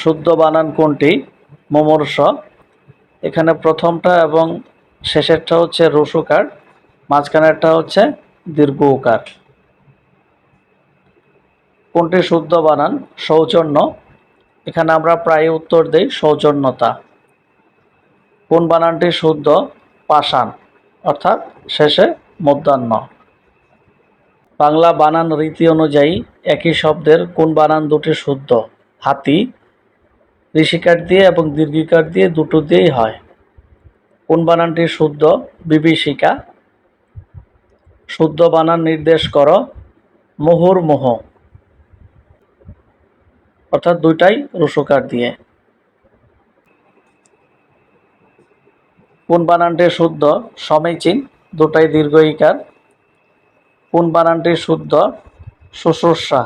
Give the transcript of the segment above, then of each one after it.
শুদ্ধ বানান কোনটি? মোমর্ষ। এখানে প্রথমটা এবং শেষেরটা হচ্ছে রসুকার, মাঝখানেরটা হচ্ছে দীর্ঘ উকার কোনটি শুদ্ধ বানান? সৌজন্য। এখানে আমরা প্রায় উত্তর দিই, সৌজন্যতা। কোন বানানটি শুদ্ধ? পাষাণ, অর্থাৎ শেষে মধ্যাহ্ন। বাংলা বানান রীতি অনুযায়ী একই শব্দের কোন বানান দুটি শুদ্ধ? হাতি ঋষিকার দিয়ে এবং দীর্ঘিকার দিয়ে দুটো দিয়েই হয়। কোন বানানটি শুদ্ধ? বিভীষিকা। শুদ্ধ বানান নির্দেশ করো মোহ। অর্থাৎ দুইটাই রসুকার দিয়ে। কোন বানানটি শুদ্ধ? সমীচীন দুটাই দীর্ঘ ইকার কোন বানানটি শুদ্ধ? শুশ্রূষা।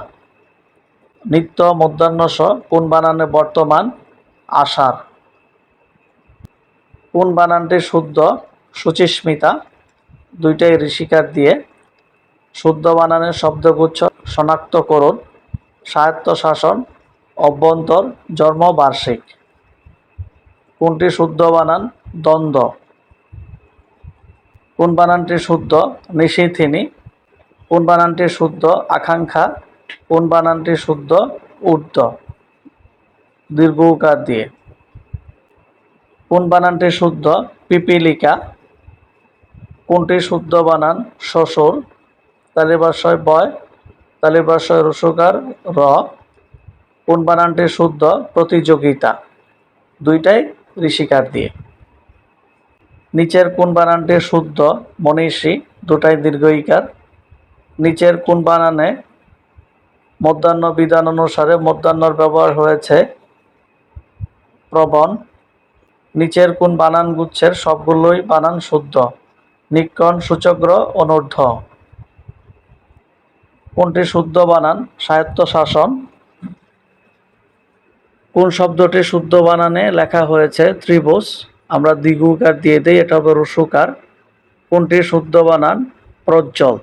নিত্য মধ্যাহ্নস কোন বানানে বর্তমান আষাঢ়? কোন বানানটি শুদ্ধ? সুচিস্মিতা। দুইটাই ঋষিকার দিয়ে শুদ্ধ বানানের শব্দগুচ্ছ শনাক্ত করুন। স্বায়ত্ত শাসন অভ্যন্তর, জন্ম, বার্ষিক। কোনটি শুদ্ধ বানান? দ্বন্দ্ব। কোন বানানটি শুদ্ধ? নিশিথিনী। কোন বানানটি শুদ্ধ? আকাঙ্ক্ষা। কোন বানানটি শুদ্ধ ঊর্ধ্ব দীর্ঘ উকার দিয়ে। কোন বানানটি শুদ্ধ, পিপিলিকা? কোনটি শুদ্ধ বানান শ্বশুর তালিবাশয় বয় তালিবাশয় রসুকার, র। কোন বানানটি শুদ্ধ, প্রতিযোগিতা? দুইটাই ঋষিকার দিয়ে। নিচের কোন বানানটি শুদ্ধ, মনীষী? দুটাই দীর্ঘ ইকার। নিচের কোন বানানে মধ্যাহ্ন বিধান অনুসারে মধ্যাহ্নর ব্যবহার হয়েছে। প্রবণ। নিচের কোন বানান গুচ্ছের সবগুলোই বানান শুদ্ধ। নিক্ষণ সূচগ্র অনূর্ধ্ব। কোনটি শুদ্ধ বানান? সাহিত্য শাসন কোন শব্দটি শুদ্ধ বানানে লেখা হয়েছে? ত্রিভুজ। আমরা দ্বিগুকার দিয়ে দিই, এটা হবে রসুকার। কোনটি শুদ্ধ বানান? প্রজ্জ্বল।